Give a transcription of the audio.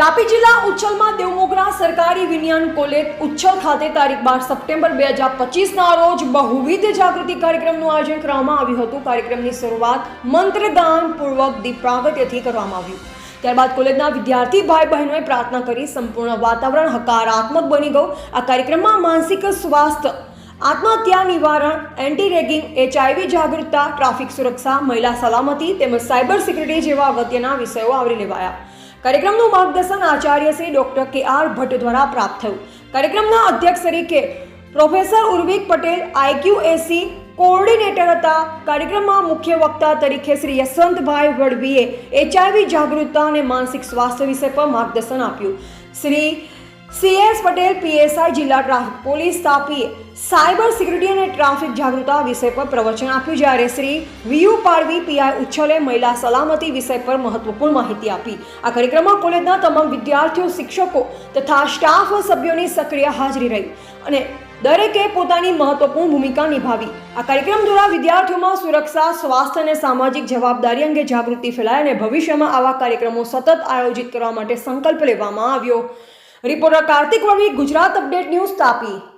તાપી જિલ્લા ઉચ્છલમાં દેવમોગરા સરકારી વિજ્ઞાન કોલેજ ઉચ્છલ ખાતે તારીખ બાર સપ્ટેમ્બર બે હજાર પચીસના રોજ બહુવિધ જાગૃતિ કાર્યક્રમનું આયોજન કરવામાં આવ્યું હતું. કાર્યક્રમની શરૂઆત મંત્રદાન પૂર્વક દીપ પ્રાગટ્યથી કરવામાં આવ્યું. ત્યારબાદ કોલેજના વિદ્યાર્થી ભાઈ બહેનોએ પ્રાર્થના કરી સંપૂર્ણ વાતાવરણ હકારાત્મક બની ગયું. આ કાર્યક્રમમાં માનસિક સ્વાસ્થ્ય, આત્મહત્યા નિવારણ એન્ટી રેગિંગ એચઆઈવી જાગૃતતા, ટ્રાફિક સુરક્ષા, મહિલા સલામતી તેમજ સાયબર સિક્યુરિટી જેવા અગત્યના વિષયો આવરી લેવાયા. કાર્યક્રમનું માર્ગદર્શન Acharya Shri doctor K R Bhatt દ્વારા પ્રાપ્ત થયું. કાર્યક્રમના અધ્યક્ષ તરીકે professor Urvik Patel IQAC coordinator હતા. કાર્યક્રમમાં મુખ્ય વક્તા તરીકે શ્રી યશવંતભાઈ વડવીએ એચઆઈવી જાગૃતતા અને માનસિક સ્વાસ્થ્ય વિષય પર માર્ગદર્શન આપ્યું. શ્રી સીએસ પટેલ પીએસઆઈ જિલ્લા ટ્રાફિક પોલીસ તાપીએ સાયબર સિક્યુરિટી અને ટ્રાફિક જાગૃતતા વિષય પર પ્રવચન આપ્યું જ્યારે શ્રી વીયુ પાડવી પીઆઈ ઉચ્છલે મહિલા સલામતી વિષય પર મહત્વપૂર્ણ માહિતી આપી. આ કાર્યક્રમમાં કોલેજના તમામ વિદ્યાર્થીઓ, શિક્ષકો તથા સ્ટાફ સભ્યોની સક્રિય હાજરી રહી અને દરેકે પોતાની મહત્વપૂર્ણ ભૂમિકા નિભાવી. આ કાર્યક્રમ દ્વારા વિદ્યાર્થીઓમાં સુરક્ષા, સ્વાસ્થ્ય અને સામાજિક જવાબદારી અંગે જાગૃતિ ફેલાય અને ભવિષ્યમાં આવા કાર્યક્રમો સતત આયોજિત કરવા માટે સંકલ્પ લેવામાં આવ્યો. Reporter Kartik Valvi Gujarat update news Tapi.